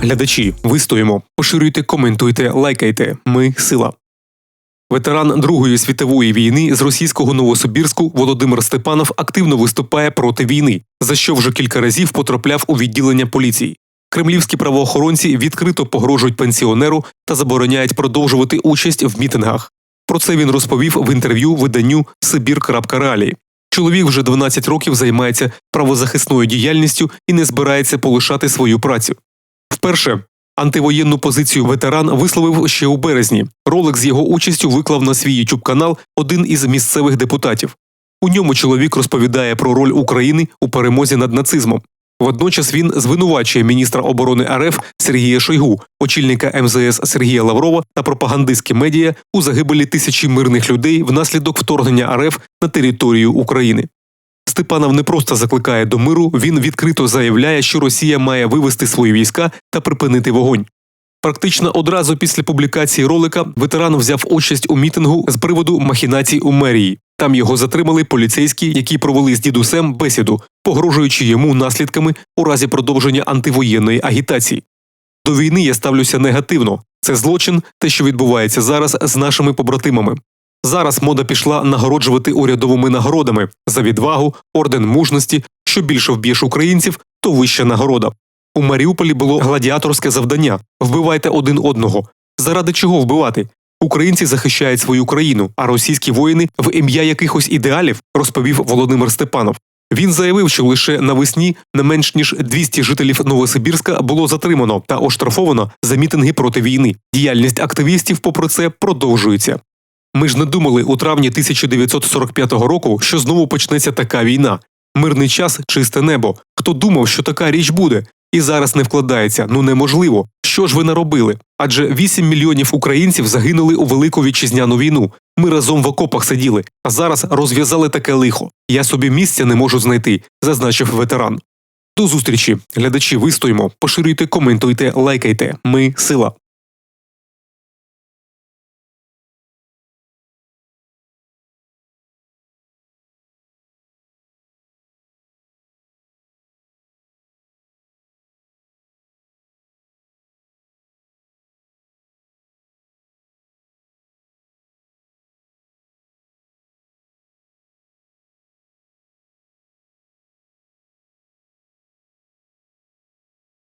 Глядачі, вистоїмо, поширюйте, коментуйте, лайкайте. Ми сила. Ветеран Другої світової війни з російського Новосибірську Володимир Степанов активно виступає проти війни, за що вже кілька разів потрапляв у відділення поліції. Кремлівські правоохоронці відкрито погрожують пенсіонеру та забороняють продовжувати участь в мітингах. Про це він розповів в інтерв'ю виданню Сибір.Ралі. Чоловік вже 12 років займається правозахисною діяльністю і не збирається полишати свою працю. Вперше антивоєнну позицію ветеран висловив ще у березні. Ролик з його участю виклав на свій youtube канал один із місцевих депутатів. У ньому чоловік розповідає про роль України у перемозі над нацизмом. Водночас він звинувачує міністра оборони РФ Сергія Шойгу, очільника МЗС Сергія Лаврова та пропагандистські медіа у загибелі тисячі мирних людей внаслідок вторгнення РФ на територію України. Степанов не просто закликає до миру, він відкрито заявляє, що Росія має вивести свої війська та припинити вогонь. Практично одразу після публікації ролика ветеран взяв участь у мітингу з приводу махінацій у мерії. Там його затримали поліцейські, які провели з дідусем бесіду, погрожуючи йому наслідками у разі продовження антивоєнної агітації. До війни я ставлюся негативно. Це злочин, те, що відбувається зараз з нашими побратимами. Зараз мода пішла нагороджувати урядовими нагородами за відвагу, орден мужності. Що більше вб'єш українців, то вища нагорода. У Маріуполі було гладіаторське завдання вбивайте один одного. Заради чого вбивати? Українці захищають свою країну, а російські воїни в ім'я якихось ідеалів, розповів Володимир Степанов. Він заявив, що лише навесні не менш ніж 200 жителів Новосибірська було затримано та оштрафовано за мітинги проти війни. Діяльність активістів, попри це, продовжується. Ми ж не думали у травні 1945 року, що знову почнеться така війна. Мирний час, чисте небо. Хто думав, що така річ буде? І зараз не вкладається. Ну неможливо. Що ж ви наробили? Адже 8 мільйонів українців загинули у велику вітчизняну війну. Ми разом в окопах сиділи, а зараз розв'язали таке лихо. Я собі місця не можу знайти, зазначив ветеран. До зустрічі, глядачі, вистоїмо, поширюйте, коментуйте, лайкайте. Ми сила.